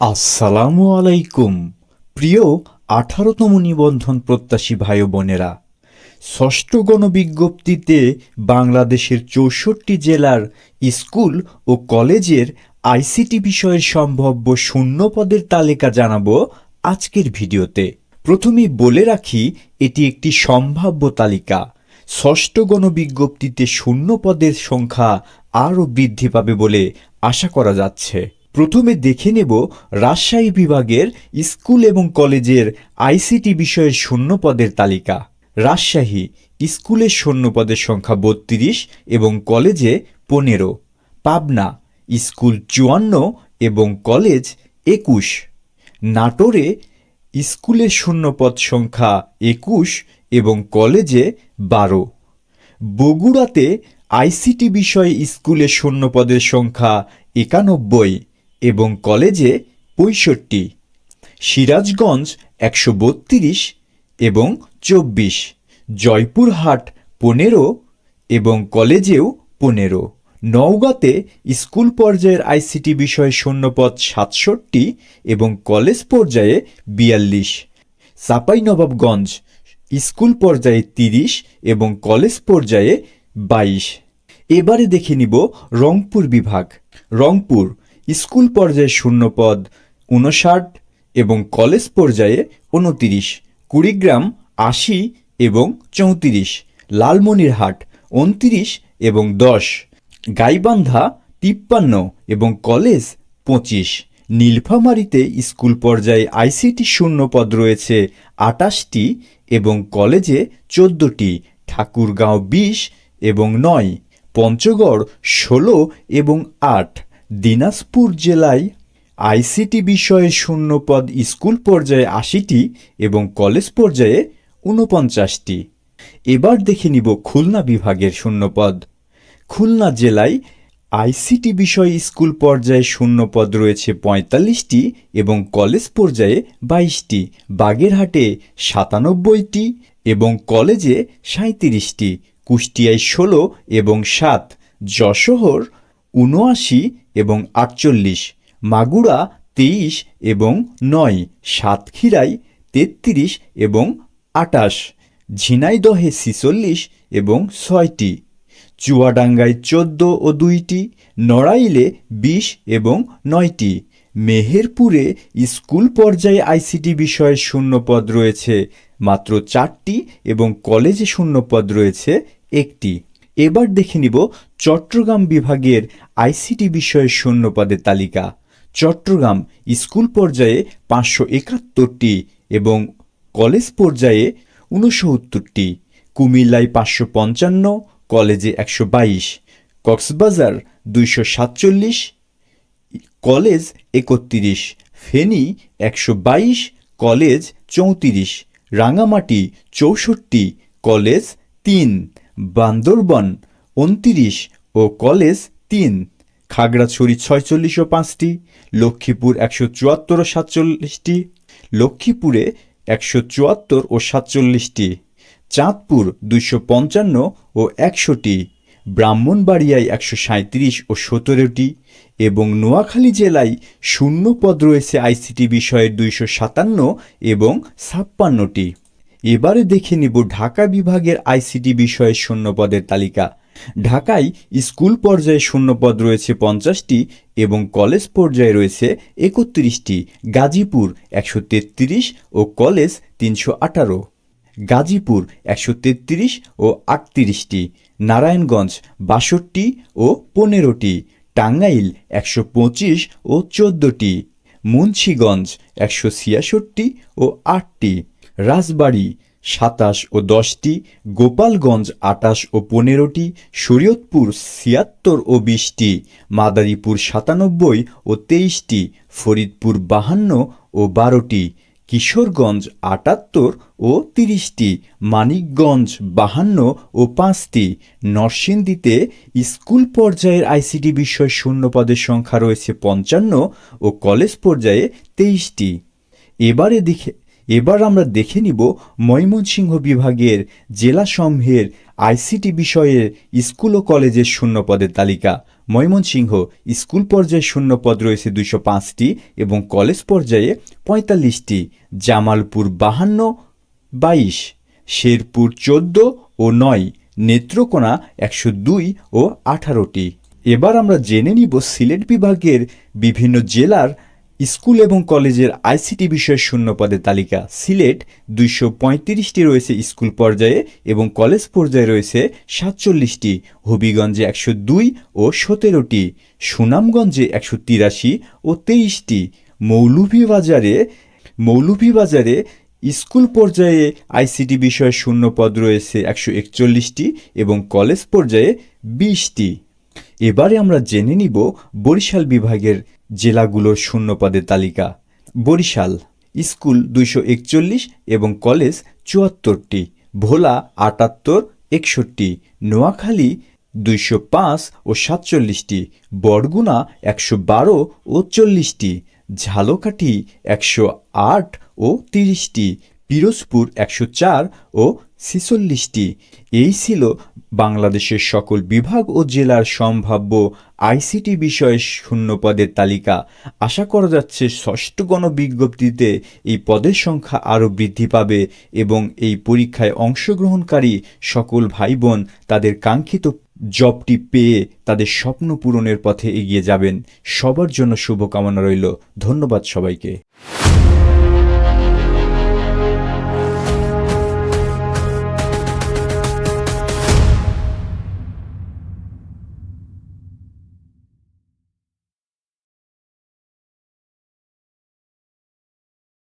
আসসালামু আলাইকুম। প্রিয় আঠারোতম নিবন্ধন প্রত্যাশী ভাই বোনেরা, ষষ্ঠ গণবিজ্ঞপ্তিতে বাংলাদেশের চৌষট্টি জেলার স্কুল ও কলেজের আইসিটি বিষয়ের সম্ভাব্য শূন্য পদের তালিকা জানাব আজকের ভিডিওতে। প্রথমেই বলে রাখি, এটি একটি সম্ভাব্য তালিকা। ষষ্ঠ গণবিজ্ঞপ্তিতে শূন্য পদের সংখ্যা আরও বৃদ্ধি পাবে বলে আশা করা যাচ্ছে। প্রথমে দেখে নেব রাজশাহী বিভাগের স্কুল এবং কলেজের আইসিটি বিষয়ের শূন্য পদের তালিকা। রাজশাহী স্কুলের শূন্য পদের সংখ্যা বত্রিশ এবং কলেজে পনেরো। পাবনা স্কুল চুয়ান্ন এবং কলেজ একুশ। নাটোরে স্কুলের শূন্যপদ সংখ্যা একুশ এবং কলেজে বারো। বগুড়াতে আইসিটি বিষয়ে স্কুলে শূন্যপদের সংখ্যা একানব্বই। এবং কলেজে পঁয়ষট্টি, সিরাজগঞ্জ একশো বত্রিশ এবং চব্বিশ, জয়পুরহাট পনেরো এবং কলেজেও পনেরো। নওগাঁতে স্কুল পর্যায়ের আইসিটি বিষয়ে শূন্যপদ সাতষট্টি এবং কলেজ পর্যায়ে বিয়াল্লিশ। চাঁপাইনবাবগঞ্জ স্কুল পর্যায়ে তিরিশ এবং কলেজ পর্যায়ে বাইশ। এবারে দেখে নিব রংপুর বিভাগ। রংপুর স্কুল পর্যায়ে শূন্যপদ উনষাট এবং কলেজ পর্যায়ে উনতিরিশ কুড়িগ্রাম আশি এবং চৌত্রিশ, লালমনিরহাট উনতিরিশ এবং দশ, গাইবান্ধা তিপ্পান্ন এবং কলেজ পঁচিশ। নীলফামারীতে স্কুল পর্যায়ে আইসিটি শূন্য পদ রয়েছে আটাশটি এবং কলেজে চোদ্দটি, ঠাকুরগাঁও বিশ এবং নয়, পঞ্চগড় ষোলো এবং আট। দিনাজপুর জেলায় আইসিটি বিষয়ে শূন্যপদ স্কুল পর্যায়ে আশিটি এবং কলেজ পর্যায়ে ঊনপঞ্চাশটি। এবার দেখে নিব খুলনা বিভাগের শূন্যপদ। খুলনা জেলায় আইসিটি বিষয় স্কুল পর্যায়ে শূন্যপদ রয়েছে পঁয়তাল্লিশটি এবং কলেজ পর্যায়ে বাইশটি। বাগেরহাটে সাতানব্বইটি এবং কলেজে সাঁত্রিশটি কুষ্টিয়ায় ষোলো এবং সাত। যশোহর উনআশি এবং আটচল্লিশ, মাগুরা তেইশ এবং নয় সাতক্ষীরায় তেত্রিশ এবং আটাশ, ঝিনাইদহে ছিচল্লিশ এবং ছয়টি, চুয়াডাঙ্গায় চোদ্দ ও দুইটি, নড়াইলে বিশ এবং নয়টি, মেহেরপুরে স্কুল পর্যায়ে আইসিটি বিষয়ের শূন্যপদ রয়েছে, মাত্র চারটি এবং কলেজে শূন্যপদ রয়েছে একটি। এবার দেখে নিব চট্টগ্রাম বিভাগের আইসিটি বিষয়ের শূন্যপদের তালিকা। চট্টগ্রাম স্কুল পর্যায়ে পাঁচশো একাত্তরটি এবং কলেজ পর্যায়ে ঊনসত্তরটি। কুমিল্লায় পাঁচশো পঞ্চান্ন, কলেজে একশো বাইশ। কক্সবাজার দুইশো সাতচল্লিশ, কলেজ একত্রিশ। ফেনী একশো বাইশ, কলেজ চৌত্রিশ। রাঙামাটি চৌষট্টি, কলেজ তিন। বান্দরবন উনত্রিশ ও কলেজ তিন, খাগড়াছড়ি ছয়চল্লিশ ও পাঁচটি, লক্ষ্মীপুর একশো চুয়াত্তর ও সাতচল্লিশটি, লক্ষ্মীপুরে একশো চুয়াত্তর ও সাতচল্লিশটি, চাঁদপুর দুইশো পঞ্চান্ন ও একশোটি, ব্রাহ্মণবাড়িয়ায় একশো সাঁত্রিশ ও সতেরোটি এবং নোয়াখালী জেলায় শূন্য পদ রয়েছে আইসিটি বিষয়ের দুইশো সাতান্ন এবং ছাপ্পান্নটি। এবারে দেখে নিব ঢাকা বিভাগের আইসিটি বিষয়ের শূন্যপদের তালিকা। ঢাকায় স্কুল পর্যায়ে শূন্যপদ রয়েছে পঞ্চাশটি এবং কলেজ পর্যায়ে রয়েছে একত্রিশটি। গাজীপুর একশো তেত্রিশ ও কলেজ তিনশো আঠারো। গাজীপুর একশো তেত্রিশ ও আটত্রিশটি। নারায়ণগঞ্জ বাষট্টি ও পনেরোটি। টাঙ্গাইল একশো পঁচিশ ও চোদ্দোটি। মুন্সীগঞ্জ একশো ছিয়াষট্টি ও আটটি। রাজবাড়ী সাতাশ ও দশটি, গোপালগঞ্জ আটাশ ও পনেরোটি, শরীয়তপুর ছিয়াত্তর ও বিশটি, মাদারীপুর সাতানব্বই ও তেইশটি, ফরিদপুর বাহান্ন ও বারোটি, কিশোরগঞ্জ আটাত্তর ও তিরিশটি, মানিকগঞ্জ বাহান্ন ও পাঁচটি, নরসিংদীতে স্কুল পর্যায়ের আইসিটি বিষয় শূন্যপদের সংখ্যা রয়েছে পঞ্চান্ন ও কলেজ পর্যায়ে তেইশটি। এবারে দেখে এবার আমরা দেখে নিব ময়মনসিংহ বিভাগের জেলা জেলাসমূহের আইসিটি বিষয়ের স্কুল ও কলেজের শূন্যপদের তালিকা। ময়মনসিংহ স্কুল পর্যায়ে শূন্য পদ রয়েছে দুশো পাঁচটি এবং কলেজ পর্যায়ে পঁয়তাল্লিশটি। জামালপুর বাহান্ন, বাইশ, শেরপুর চোদ্দ ও নয়, নেত্রকোনা একশো দুই ও আঠারোটি। এবার আমরা জেনে নিব সিলেট বিভাগের বিভিন্ন জেলার স্কুল এবং কলেজের আইসিটি বিষয়ের শূন্য পদের তালিকা। সিলেট দুইশো পঁয়ত্রিশটি রয়েছে স্কুল পর্যায়ে এবং কলেজ পর্যায়ে রয়েছে সাতচল্লিশটি। হবিগঞ্জে একশো দুই ও সতেরোটি। সুনামগঞ্জে একশো তিরাশি ও তেইশটি। মৌলভীবাজারে মৌলভীবাজারে স্কুল পর্যায়ে আইসিটি বিষয়ে শূন্য পদ রয়েছে একশো একচল্লিশটি এবং কলেজ পর্যায়ে বিশটি। এবারে আমরা জেনে নিব বরিশাল বিভাগের জেলাগুলোর শূন্য পদের তালিকা। বরিশাল স্কুল দুইশো একচল্লিশ এবং কলেজ চুয়াত্তরটি, ভোলা আটাত্তর, একষট্টি, নোয়াখালী দুইশো পাঁচ ও সাতচল্লিশটি, বরগুনা একশো বারো ও চল্লিশটি, ঝালকাঠি একশো আট ও তিরিশটি পিরোজপুর একশো চার ও ছিচল্লিশটি। এই ছিল বাংলাদেশের সকল বিভাগ ও জেলার সম্ভাব্য আইসিটি বিষয়ে শূন্য পদের তালিকা। আশা করা যাচ্ছে ষষ্ঠ গণবিজ্ঞপ্তিতে এই পদের সংখ্যা আরও বৃদ্ধি পাবে এবং এই পরীক্ষায় অংশগ্রহণকারী সকল ভাই বোন তাদের কাঙ্ক্ষিত জবটি পেয়ে তাদের স্বপ্ন পূরণের পথে এগিয়ে যাবেন। সবার জন্য শুভকামনা রইল। ধন্যবাদ সবাইকে।